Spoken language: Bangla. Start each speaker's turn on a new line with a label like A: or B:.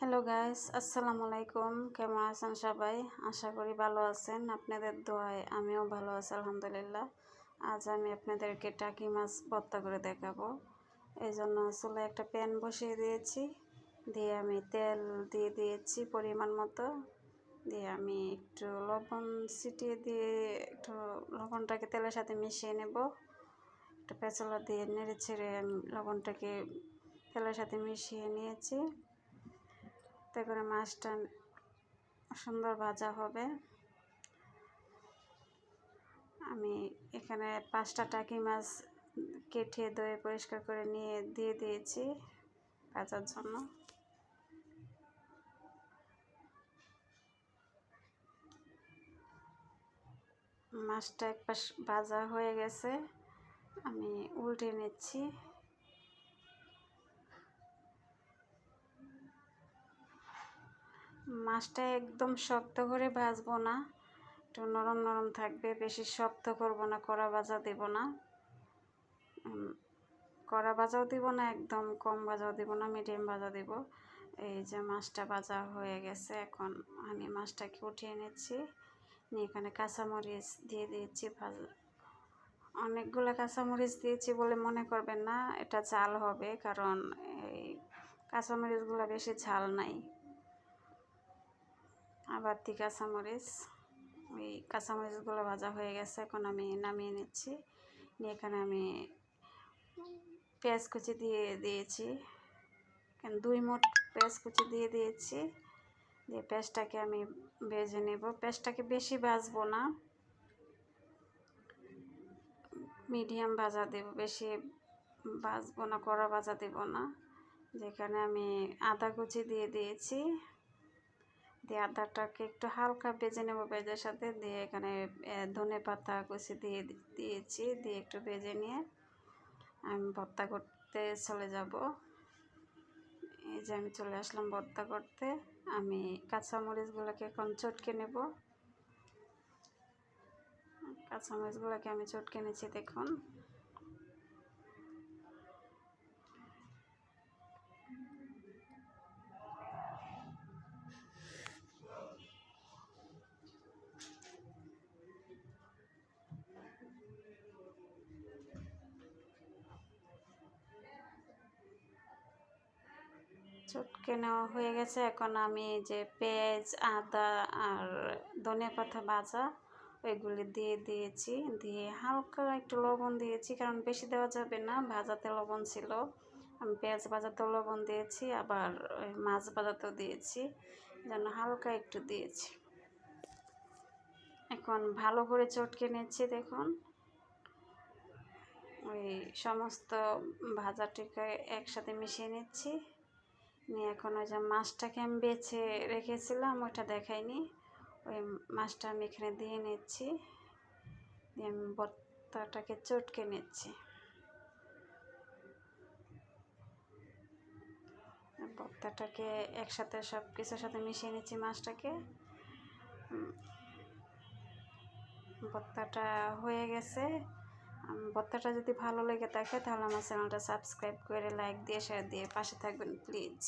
A: হ্যালো গাইস আসসালামু আলাইকুম কেমন আছেন সবাই আশা করি ভালো আছেন আপনাদের দোয়ায় আমিও ভালো আছি আলহামদুলিল্লাহ আজ আমি আপনাদেরকে টাকি মাছ ভর্তা করে দেখাবো এই জন্য আসলে একটা প্যান বসিয়ে দিয়েছি দিয়ে আমি তেল দিয়ে দিয়েছি পরিমাণ মতো দিয়ে আমি একটু লবণ ছিটিয়ে দিয়ে একটু লবণটাকে তেলের সাথে মিশিয়ে নেব একটু পেঁচলা দিয়ে নেড়ে ছেড়ে আমি লবণটাকে তেলের সাথে মিশিয়ে নিয়েছি তাতে করে মাছটা সুন্দর ভাজা হবে। আমি এখানে পাঁচটা টাকি মাছ কেটে ধুয়ে পরিষ্কার করে নিয়ে দিয়ে দিয়েছি ভাজার জন্য। মাছটা এক পাশ ভাজা হয়ে গেছে। আমি উল্টে নিচ্ছি। মাছটা একদম শক্ত করে ভাজবো না। একটু নরম নরম থাকবে, বেশি শক্ত করব না, কড়া ভাজা দেব না। কড়া ভাজাও দিব না, একদম কম ভাজাও দিব না মিডিয়াম ভাজা দিব। এই যে মাছটা ভাজা হয়ে গেছে, এখন আমি মাছটাকে উঠিয়ে নিচ্ছি। নিয়ে এখানে কাঁচামরিচ দিয়ে দিয়েছি অনেকগুলো কাঁচামরিচ দিয়েছি বলে মনে করবেন না, এটা ঝাল হবে, কারণ এই কাঁচামরিচগুলো বেশি ঝাল নাই। আবার দি কাঁচামরিচ। ওই কাঁচামরিচগুলো ভাজা হয়ে গেছে, এখন আমি নামিয়ে নিচ্ছি। নিয়ে এখানে আমি পেঁয়াজ কুচি দিয়ে দিয়েছি। দুই মোট পেঁয়াজ কুচি দিয়ে দিয়েছি। দিয়ে পেঁয়াজটাকে আমি ভেজে নেব। পেঁয়াজটাকে বেশি ভাজবো না। মিডিয়াম ভাজা দেব, বেশি ভাজবো না, কড়া ভাজা দেব না। যেখানে আমি আদা কুচি দিয়ে দিয়েছি। দিয়ে আদাটাকে একটু হালকা ভেজে নেব পেঁয়াজের সাথে। দিয়ে এখানে ধনে পাতা কুচি দিয়ে দিয়েছি। দিয়ে একটু ভেজে নিয়ে আমি ভর্তা করতে চলে যাব। এই যে আমি চলে আসলাম ভর্তা করতে। আমি কাঁচামরিচগুলোকে এখন চটকে নেব। কাঁচামরিচগুলোকে আমি চটকে নিচ্ছি দেখুন। চটকে নেওয়া হয়ে গেছে। এখন আমি যে পেঁয়াজ, আদা আর ধনে পাতা ভাজা, ওইগুলি দিয়ে দিয়েছি। দিয়ে হালকা একটু লবণ দিয়েছি, কারণ বেশি দেওয়া যাবে না। ভাজাতে লবণ ছিল। আমি পেঁয়াজ ভাজাতেও লবণ দিয়েছি, আবার ওই মাছ ভাজাতেও দিয়েছি, যেন হালকা একটু দিয়েছি। এখন ভালো করে চটকে নিচ্ছি, দেখুন। ওই সমস্ত ভাজাটিকে একসাথে মিশিয়ে নিচ্ছি। নিয়ে এখন ওই যে মাছটাকে আমি বেছে রেখেছিলাম, ওইটা দেখাইনি। ওই মাছটা আমি এখানে দিয়ে নিচ্ছি, দিয়ে আমি ভর্তাটাকে চটকে নিচ্ছি। ভর্তাটাকে একসাথে সব কিছুর সাথে মিশিয়ে নিচ্ছি মাছটাকে। ভর্তাটা হয়ে গেছে। ভর্তাটা যদি ভালো লেগে থাকে, তাহলে আমার চ্যানেলটা সাবস্ক্রাইব করে লাইক দিয়ে শেয়ার দিয়ে পাশে থাকবেন প্লিজ